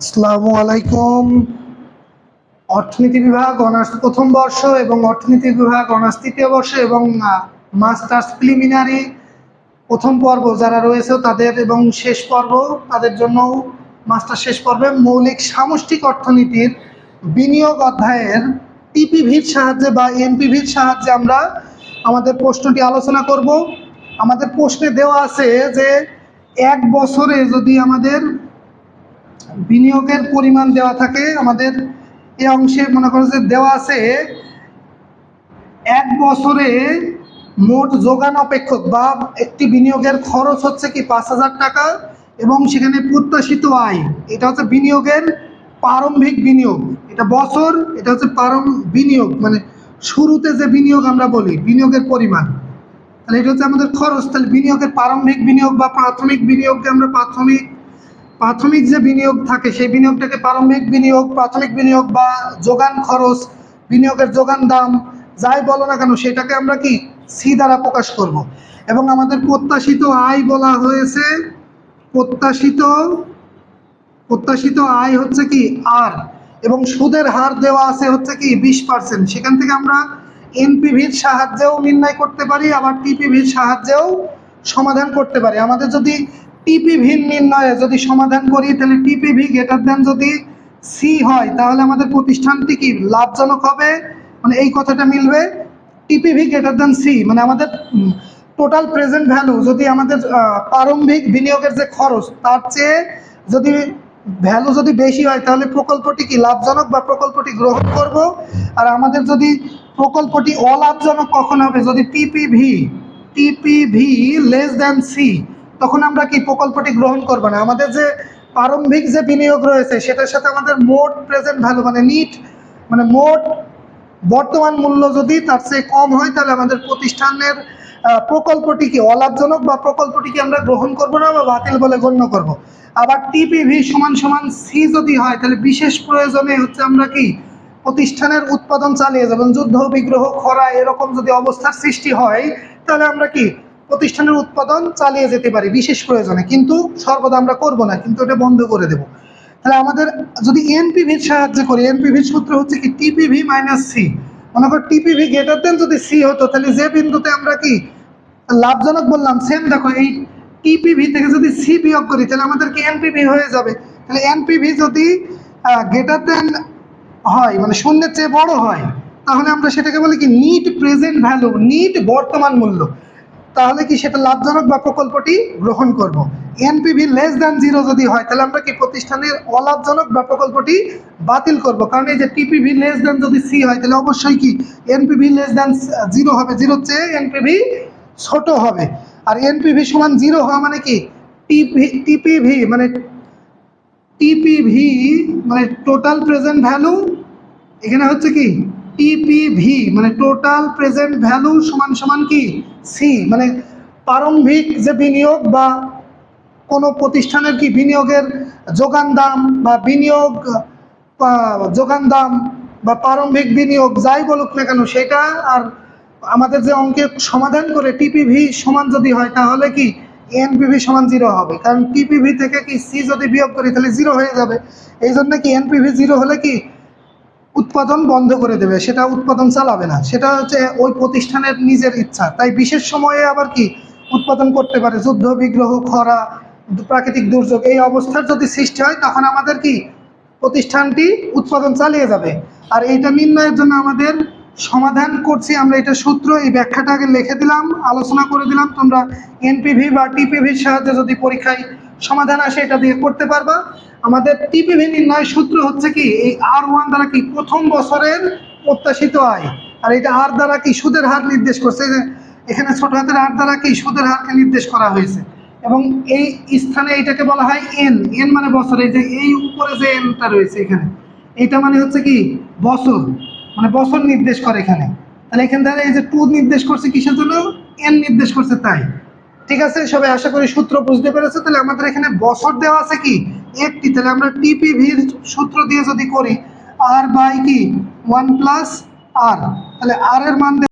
আসসালামু আলাইকুম। অর্থনীতি বিভাগ, অনার্স প্রথম বর্ষ এবং অর্থনীতি বিভাগ, অনার্স তৃতীয় বর্ষ এবং মাস্টার্স প্রিলিমিনারি প্রথম পর্ব যারা রয়েছে তাদের এবং শেষ পর্ব, তাদের জন্য মাস্টার শেষ পর্বে মৌলিক সামষ্টিক অর্থনীতির বিনিয়োগ অধ্যায়ের টিপিভির সাহায্যে বা এমপিভির সাহায্যে আমরা আমাদের প্রশ্নটি আলোচনা করব। আমাদের প্রশ্নে দেওয়া আছে যে, এক বছরে যদি আমাদের বিনিয়োগের পরিমাণ দেওয়া থাকে, আমাদের এই অংশে মনে করো যে দেওয়া আছে এক বছরে মোট যোগান অপেক্ষক বা একটি বিনিয়োগের খরচ হচ্ছে কি পাঁচ হাজার টাকা এবং সেখানে প্রত্যাশিত আয়, এটা হচ্ছে বিনিয়োগের প্রারম্ভিক বিনিয়োগ। এটা বছর, এটা হচ্ছে বিনিয়োগ মানে শুরুতে যে বিনিয়োগ আমরা বলি, বিনিয়োগের পরিমাণ। তাহলে এটা হচ্ছে আমাদের খরচ, তাহলে বিনিয়োগের প্রারম্ভিক বিনিয়োগ বা প্রাথমিক বিনিয়োগকে আমরা প্রাথমিক প্রাথমিক যে বিনিয়োগ থাকে, সেই বিনিয়োগটাকে প্রারম্ভিক বিনিয়োগ, প্রাথমিক বিনিয়োগ বা যোগান খরচ, বিনিয়োগের যোগান দাম, যাই বলো না কেন, সেটাকে আমরা কি? সি দ্বারা প্রকাশ করব। এবং আমাদের প্রত্যাশিত আয় বলা হয়েছে, প্রত্যাশিত প্রত্যাশিত আয় হচ্ছে কি? আর। এবং সুদের হার দেওয়া আছে হচ্ছে কি? বিশ পার্সেন্ট সেখান থেকে আমরা এনপিভির সাহায্যেও নির্ণয় করতে পারি, আবার টিপিভির সাহায্যেও সমাধান করতে পারি। আমাদের যদি টিপিভি নির্ণয়ে যদি সমাধান করি, তাহলে টিপিভি গ্রেটার দেন যদি সি হয়, তাহলে আমাদের প্রতিষ্ঠানটি কি লাভজনক হবে? মানে এই কথাটা মিলবে। টিপিভি গ্রেটার দেন সি মানে আমাদের টোটাল প্রেজেন্ট ভ্যালু যদি আমাদের প্রারম্ভিক বিনিয়োগের যে খরচ, তার চেয়ে যদি ভ্যালু যদি বেশি হয়, তাহলে প্রকল্পটি কি লাভজনক বা প্রকল্পটি গ্রহণ করব? আর আমাদের যদি প্রকল্পটি অলাভজনক কখন হবে? যদি TPV TPV less than C তখন আমরা কি প্রকল্পটি গ্রহণ করব না? আমাদের যে প্রারম্ভিক যে বিনিয়োগ রয়েছে সেটার সাথে আমাদের মোট প্রেজেন্ট ভ্যালু মানে নিট মানে মোট বর্তমান মূল্য যদি তার চেয়ে কম হয় তাহলে আমাদের প্রতিষ্ঠানের আহ, প্রকল্পটি কি অলাভজনক বা প্রকল্পটিকে আমরা গ্রহণ করব না বা বাতিল বলে গণ্য করব? আবার টিপিভি সমান সমান সি যদি হয় তাহলে বিশেষ প্রয়োজনে হচ্ছে আমরা কি প্রতিষ্ঠানের উৎপাদন চালিয়ে যাবেন যুদ্ধ বিগ্রহ খরা এরকম যদি অবস্থার সৃষ্টি হয় তাহলে আমরা কি প্রতিষ্ঠানের উৎপাদন চালিয়ে যেতে পারি, বিশেষ প্রয়োজনে। কিন্তু সর্বদা আমরা করব না, কিন্তু এটা বন্ধ করে দেব। তাহলে আমাদের, যদি এনপিভির সাহায্যে করি এনপিভির সূত্র হচ্ছে কি টিপিভি মাইনাস সি মনে কর টিপিভি গ্রেটার দেন যদি সি হতো, তাহলে যে বিন্দুতে আমরা কি লাভজনক বললাম সেম দেখো, এই টিপিভি থেকে যদি সি বিয়োগ করি, তাহলে আমাদের কি এনপিভি হয়ে যাবে? তাহলে এনপিভি যদি গ্রেটার দেন হয় মানে শূন্যের চেয়ে বড় হয়, তাহলে আমরা সেটাকে বলি কি নিট প্রেজেন্ট ভ্যালু নিট বর্তমান মূল্য। তাহলে কি সেটা লাভজনক বা প্রকল্পটি গ্রহণ করব? এনপিভি লেস দ্যান জিরো যদি হয়, তাহলে আমরা কি প্রতিষ্ঠানের অলাভজনক বা প্রকল্পটি বাতিল করব? কারণ এই যে টিপিভি লেস দ্যান যদি সি হয়, তাহলে অবশ্যই কি এনপিভি লেস দ্যান জিরো হবে? জিরোর চেয়ে এনপিভি ছোট হবে। আর এনপিভি সমান জিরো হওয়া মানে কি? টিপি, টিপিভি মানে টিপিভি মানে টোটাল প্রেজেন্ট ভ্যালু এখানে হচ্ছে কি? টিপিভি মানে টোটাল প্রেজেন্ট ভ্যালু সমান সমান কি? সি মানে প্রারম্ভিক যে বিনিয়োগ বা কোনো প্রতিষ্ঠানের কি বিনিয়োগের যোগান দাম বা বিনিয়োগ যোগান দাম বা প্রারম্ভিক বিনিয়োগ যাই বলুক না কেন, সেটা আর আমাদের যে অঙ্কের সমাধান করে টিপিভি সমান যদি হয়, তাহলে কি এনপিভি সমান জিরো হবে। কারণ টিপিভি থেকে কি সি যদি বিয়োগ করি, তাহলে জিরো হয়ে যাবে। এই জন্য কি এনপিভি জিরো হলে কি উৎপাদন বন্ধ করে দেবে, সেটা উৎপাদন চালাবে না। সেটা হচ্ছে ওই প্রতিষ্ঠানের নিজের ইচ্ছা। তাই বিশেষ সময়ে আবার কি উৎপাদন করতে পারে, যুদ্ধ, বিগ্রহ, খরা, প্রাকৃতিক দুর্যোগ, এই অবস্থার যদি সৃষ্টি হয়, তখন আমাদের কি প্রতিষ্ঠানটি উৎপাদন চালিয়ে যাবে। আর এইটা নির্ণয়ের জন্য আমাদের সমাধান করছি আমরা এটা সূত্র, এই ব্যাখ্যাটা আগে লিখে দিলাম, আলোচনা করে দিলাম। তোমরা এনপিভি বা টিপিভির সাহায্যে যদি পরীক্ষায় সমাধান আসে, এটা দিয়ে করতে পারবা। আমাদের টিপিভি নির্ণয় সূত্র হচ্ছে কি, এই আর ওয়ান দ্বারা কি প্রথম বছরের প্রত্যাশিত আয়, আর এটা আর দ্বারা কি সুদের হার নির্দেশ করছে এখানে ছোট হাতের আর দ্বারা কি সুদের হারকে নির্দেশ করা হয়েছে। এবং এই স্থানে এটাকে বলা হয় এন এন মানে বছর, এই যে এই উপরে যে এনটা রয়েছে এখানে এটা মানে হচ্ছে কি বছর মানে বছর নির্দেশ করে এখানে। তাহলে এখান থেকে এই যে টু নির্দেশ করছে কিসের জন্য? এন নির্দেশ করছে তাই। ঠিক আছে, সবাই আশা করি সূত্র বুঝতে পেরেছে। তাহলে আমাদের এখানে বছর দেওয়া আছে কি? একটি, তাহলে আমরা টিপিভির সূত্র দিয়ে যদি করি আর বাই কি? ওয়ান প্লাস আর তাহলে আর এর মান